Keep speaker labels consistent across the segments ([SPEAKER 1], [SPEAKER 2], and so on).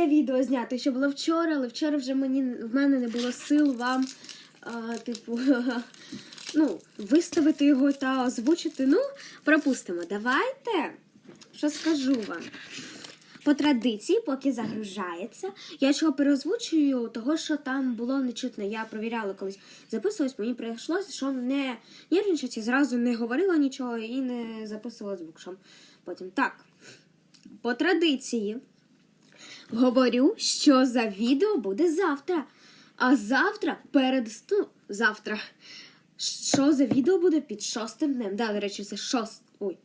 [SPEAKER 1] це відео зняти, що було вчора, але вчора вже мені в мене не було сил вам, а, типу, ну, виставити його та озвучити. Ну, пропустимо. Давайте. Що скажу вам? По традиції, поки загружається, я чого переозвучую, того, що там було нечутно. Я провіряла колись записувалась, мені прийшлося, що не нервничати, зразу не говорила нічого і не записувала звук. Потім так. По традиції говорю, що за відео буде завтра. А завтра перед ну, завтра. Що за відео буде під шостим днем? Да, до речі, це шост. Ой.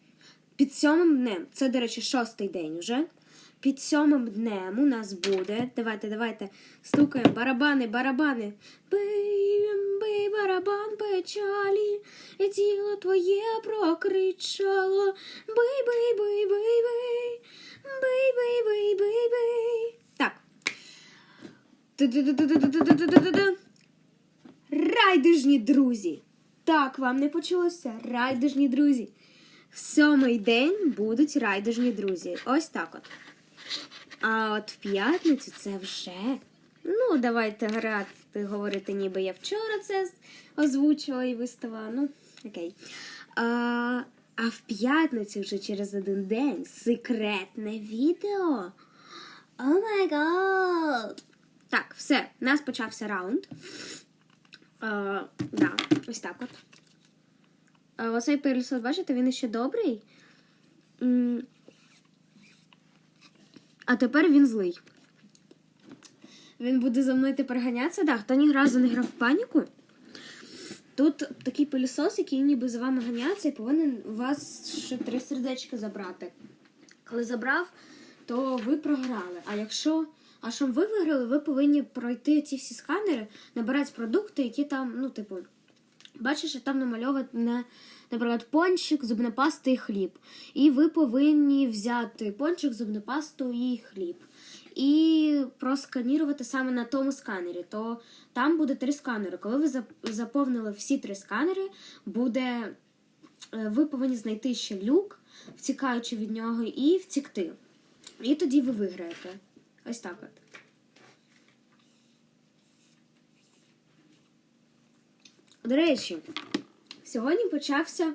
[SPEAKER 1] Під сьомим днем. Це, до речі, шостий день уже. Під сьомим днем у нас буде. Давайте, давайте. Стукаємо. Барабани, барабани. Бий, бий, барабан печалі. Тіло твоє прокричало. Бий, бий, бий, бий, бий. Бий-бий-бий-бий-бий. Так. Райдужні друзі! Так, вам не почалося. Райдужні друзі. В сьомий день будуть райдужні друзі. Ось так от. А от в п'ятницю це вже. Ну, давайте грати, говорити, ніби я вчора це озвучила і виставила. Ну, окей. А, а в п'ятницю вже через один день секретне відео. О май гад! Так, все, у нас почався раунд. А, да, ось так от. А, оцей пилісос, бачите, він ще добрий. М, А тепер він злий. Він буде за мною тепер ганятися. Да, хто ні разу не грав в паніку. Тут такий пилісос, який ніби за вами ганяться, і повинен у вас ще три сердечка забрати. Коли забрав, то ви програли. А якщо. А щоб ви виграли, ви повинні пройти ці всі сканери, набирати продукти, які там, ну, типу, бачиш, що там намальовано, наприклад, пончик, зубна паста і хліб. І ви повинні взяти пончик, зубну пасту і хліб. І просканірувати саме на тому сканері. То там буде три сканери. Коли ви заповнили всі три сканери, буде е, ви повинні знайти ще люк, втікаючи від нього, і втікти. І тоді ви виграєте. Ось так от. До речі, сьогодні почався.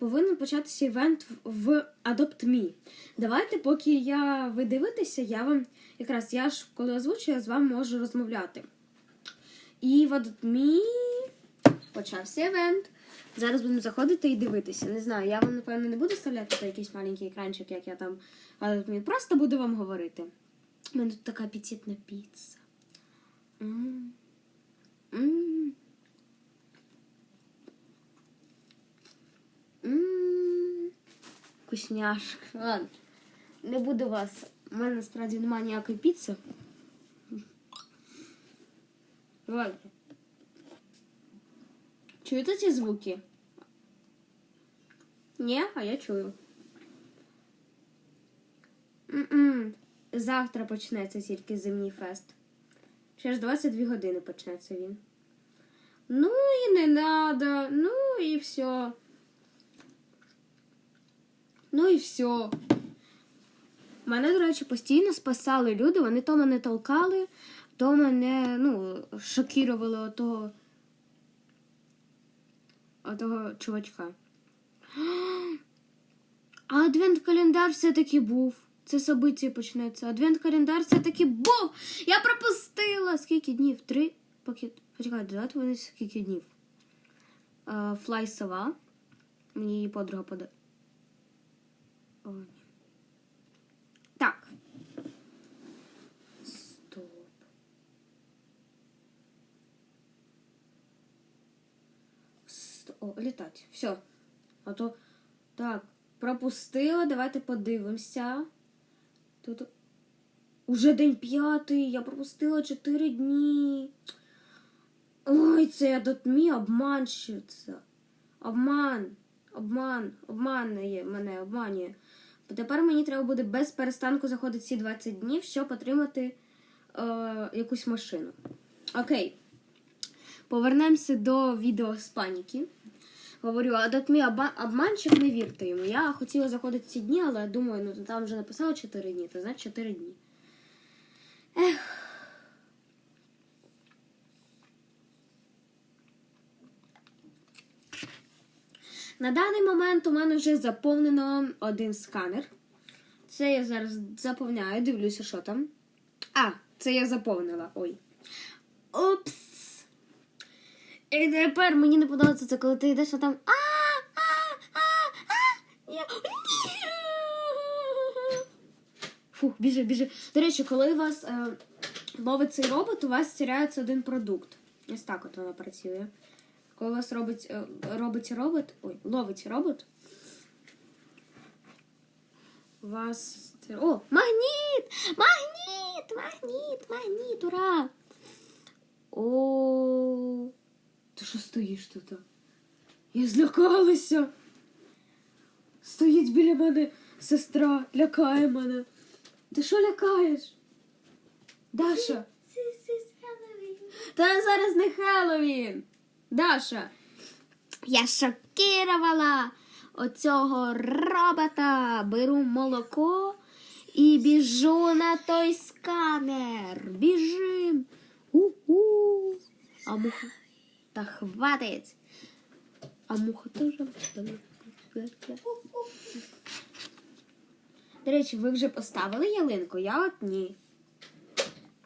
[SPEAKER 1] Повинен початися івент в Adopt Me. Давайте, поки я ви дивитеся, я вам якраз я ж коли озвучую, я з вами можу розмовляти. І в Adopt Me почався івент. Зараз будемо заходити і дивитися. Не знаю, я вам, напевно, не буду ставляти якийсь маленький екранчик, як я там в Adopt Me. Просто буду вам говорити. У мене тут така апетитна піца. М. М. М. Вкусняшка. Ладно. Не буду вас. У мене насправді немає ніякої піци. Ладно. Чуєте ці звуки? Ні, а я чую. М-м. Завтра почнеться тільки зимній фест. Через 22 години почнеться він. Ну і не надо. Ну і все. Ну і все. Мене, до речі, постійно спасали люди. Вони то мене толкали, то мене, ну, шокірували отого. Отого чувачка. А адвент-календар все-таки був. Це собиття почнеться. Адвент-календар все-таки був. Я пропустила. Скільки днів? Три? Поки... Почекайте, давайте вони скільки днів. А, Флай сова. Мені її подруга пода. Так. Стоп. Сто... О, літать. Все. А то. Так, пропустила. Давайте подивимося. Тут. Уже день п'ятий. Я пропустила 4 дні. Ой, це я тут мій обманщиця. Обман. Обман. Обманює мене, обманює. Тепер мені треба буде без перестанку заходити ці 20 днів, щоб отримати е, якусь машину. Окей. Повернемося до відео з паніки. говорю, а от мій обманчик, не вірте йому. Я хотіла заходити ці дні, але думаю, ну там вже написало 4 дні, то значить 4 дні. Ех. На даний момент у мене вже заповнено один сканер. Це я зараз заповняю, дивлюся, що там. А, це я заповнила. Ой. Упс. І тепер мені не подобається це, коли ти йдеш, а там. А, а, а, а. Фух, біжи, біжи. До речі, коли у вас е, ловить цей робот, у вас стирається один продукт. Ось так от вона працює. Коли вас робить, е, робить робот, ой, ловить робот, вас. О, магніт! Магніт! Магніт! Магніт! Ура! О, ти що стоїш тут? Я злякалася. Стоїть біля мене сестра, лякає мене. Ти що лякаєш? Даша. Та зараз не Хеллоуін. Даша. Я шокірувала оцього робота. Беру молоко і біжу на той сканер. Біжим. У-у. А муха. Та хватить. А муха теж. До речі, ви вже поставили ялинку? Я от ні.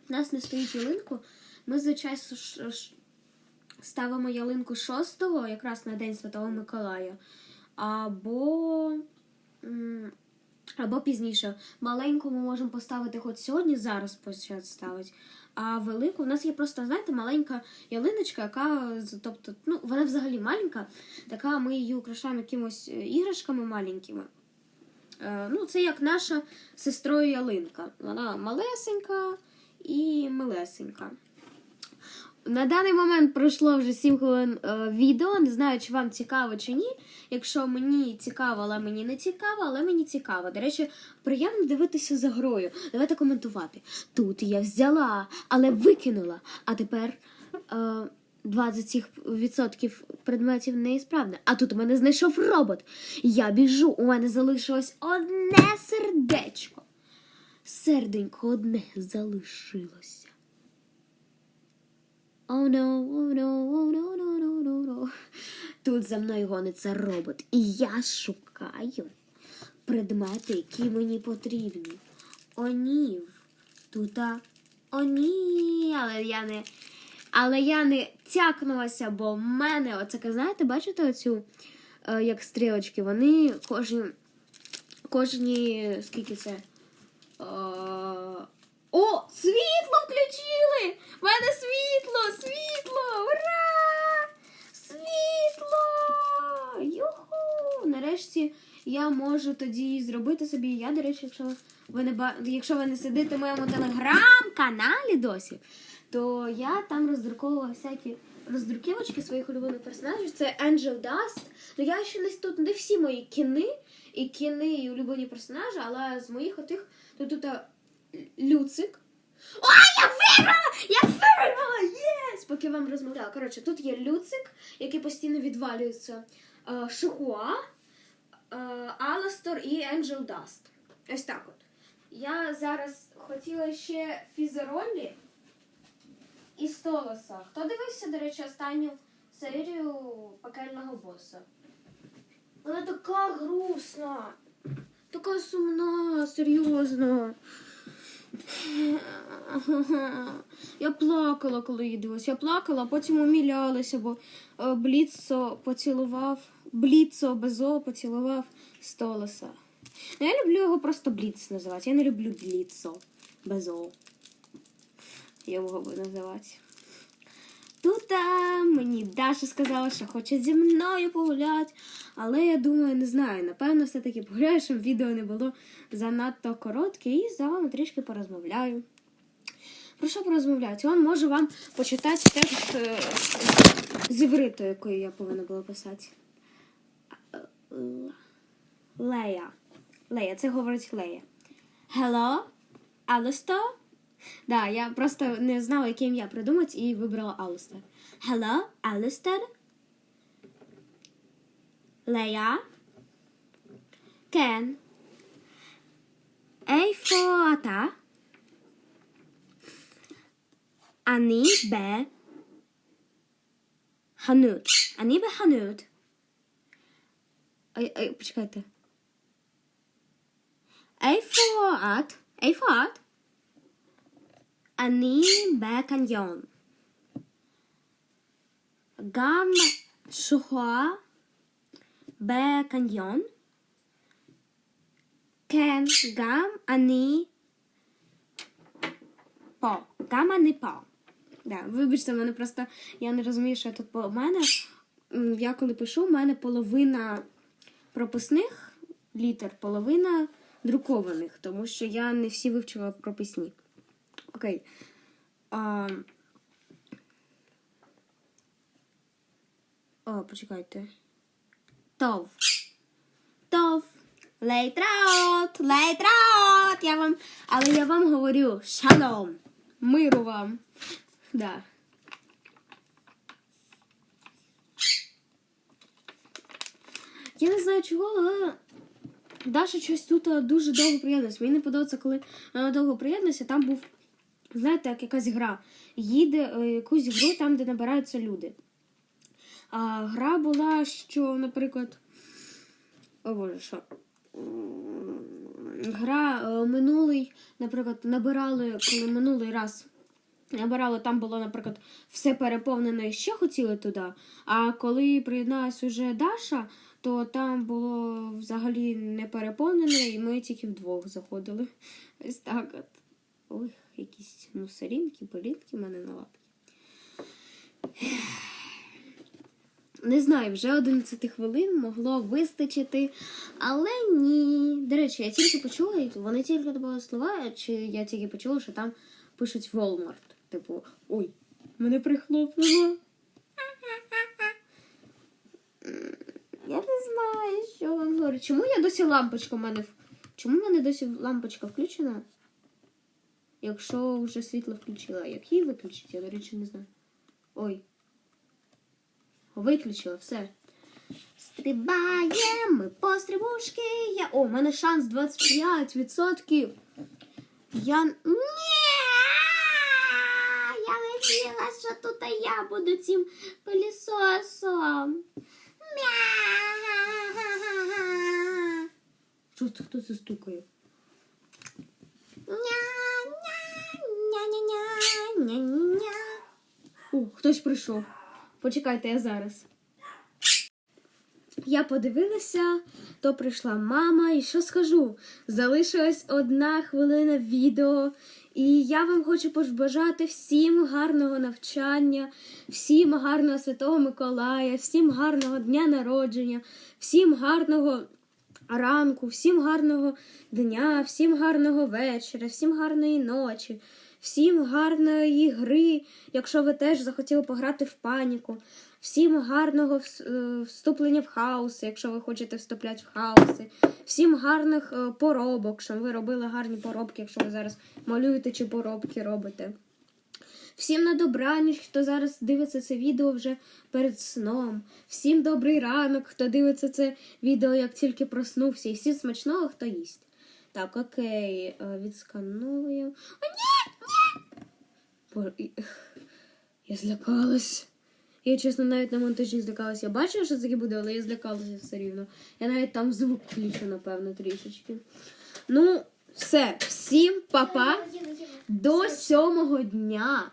[SPEAKER 1] У нас не стоїть ялинку. Ми, звичайно, ш- ставимо ялинку 6-го, якраз на День Святого Миколая. Або. Або пізніше. Маленьку ми можемо поставити хоч сьогодні, зараз почати ставити. А велику у нас є просто, знаєте, маленька ялиночка, яка, тобто, ну, вона взагалі маленька, така ми її украшаємо якимось е, іграшками маленькими. Е, ну, це як наша сестрою ялинка. Вона малесенька і милесенька. На даний момент пройшло вже 7 хвилин е, відео. Не знаю, чи вам цікаво чи ні. Якщо мені цікаво, але мені не цікаво, але мені цікаво. До речі, приємно дивитися за грою. Давайте коментувати. Тут я взяла, але викинула. А тепер е, 20 цих відсотків предметів неісправне. А тут у мене знайшов робот. Я біжу, у мене залишилось одне сердечко. Серденько одне залишилося. No, no, no, no, no, no, no. Тут за мною гониться робот, і я шукаю предмети, які мені потрібні. О. Тут а... Але я не. Але я не цякнулася, бо в мене, оце, знаєте, бачите оцю, е, як стрілочки, вони кожні. Кожні. Скільки це? Е, О, світло включили! У мене світло! Світло! Ура! Світло! Юху! Нарешті я можу тоді зробити собі. Я, до речі, якщо ви не якщо ви не сидите в моєму телеграм-каналі досі, то я там роздруковувала всякі роздруківочки своїх улюблених персонажів. Це Angel Dust. Ну я ще не тут не всі мої кіни і кіни і улюблені персонажі, але з моїх отих то тут Люцик. О, я виграла! Я виграла! Єс! Поки вам розмовляла. Коротше, тут є Люцик, який постійно відвалюється. е, Шихуа, е, Аластор і Angel Dust. Ось так от. Я зараз хотіла ще Фізеролі і Столоса. Хто дивився, до речі, останню серію пекельного боса? Вона така грустна, така сумна, серйозно. Я плакала, коли її дивилась. Я плакала, а потім умілялася, бо е, Бліцо поцілував, Бліцо Безо поцілував Столоса. Ну, я люблю його просто Бліц називати. Я не люблю Бліцо Безо. Його буду називати. Тут мені Даша сказала, що хоче зі мною погуляти. Але я думаю, не знаю. Напевно, все-таки погуляю, щоб відео не було занадто коротке, і з вами трішки порозмовляю. Про що порозмовляти? Он може вам почитати текст е, з івриту, якою я повинна була писати. Лея. Лея, це говорить Лея. Hello? Алусто? Да, я просто не знала, яке ім'я придумати, і вибрала Алустер. Hello, Алустер? Лея? Кен? Ейфота? Ані бе? Ханут. Ані бе ханут? Ай, ай, почекайте. A for at. A for at. Annie Becanyon. Gam Shua Becanyon. Ken Gam Ani По. Гам Ані По. Да, вибачте, мене просто я не розумію, що я тут по мене. Я коли пишу, у мене половина прописних літер, половина друкованих, тому що я не всі вивчила прописні. Окей. А... О, почекайте. Тов. Тов. Лейтраут, лейтраут. Я вам, але я вам говорю шалом. Миру вам. Да. Я не знаю чого, але Даша щось тут е, дуже довго приєднується. Мені не подобається, коли вона довго приєднується. Там був, знаєте, як якась гра. Їде е, якусь гру там, де набираються люди. А гра була, що, наприклад. О Боже, що? Гра е, минулий, наприклад, набирали, коли минулий раз набирали, там було, наприклад, все переповнене і ще хотіли туди. А коли приєдналась уже Даша, то там було взагалі не переповнене, і ми тільки вдвох заходили. Ось так от. Ой, якісь мусорінки, болінки в мене на лапі. Не знаю, вже 11 хвилин могло вистачити, але ні. До речі, я тільки почула, вони тільки добавили слова, чи я тільки почула, що там пишуть Walmart. Типу, ой, мене прихлопнуло. Я не знаю, що вам говорить. Чому я досі лампочка в мене. Чому в мене досі лампочка включена? Якщо вже світло включила. Як її виключить, я, до речі, не знаю. Ой. Виключила, все. Стрибаємо ми по стрибушки. Я... О, у мене шанс 25%. Я. Ні! Я що тут я буду цим пилісосом. Мя. Що це хто це стукає? Ня-ня-ня-ня-ня-ня. О, хтось прийшов. Почекайте, я зараз. Я подивилася, то прийшла мама, і що скажу? Залишилась одна хвилина відео, і я вам хочу побажати всім гарного навчання, всім гарного Святого Миколая, всім гарного дня народження, всім гарного ранку, всім гарного дня, всім гарного вечора, всім гарної ночі, всім гарної гри, якщо ви теж захотіли пограти в паніку. Всім гарного е, вступлення в хаоси, якщо ви хочете вступляти в хаоси. Всім гарних е, поробок, щоб ви робили гарні поробки, якщо ви зараз малюєте чи поробки робите. Всім на добраніч, хто зараз дивиться це відео вже перед сном. Всім добрий ранок, хто дивиться це відео, як тільки проснувся. І всім смачного, хто їсть. Так, окей, е, відскановуємо. О, ні! Ні! Я злякалась. Я, чесно, навіть на монтажі злякалася. Я бачила, що таке буде, але я злякалася все рівно. Я навіть там звук включу, напевно, трішечки. Ну, все, всім папа. -па. До сьомого дня.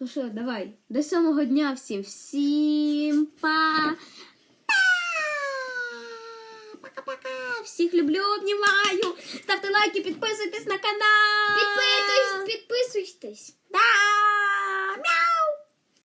[SPEAKER 1] Ну що, давай. До сьомого дня всім. Всім па. Пока-пока. Всіх люблю, обнімаю. Ставте лайки, підписуйтесь на канал. Підписуйтесь, підписуйтесь. Да.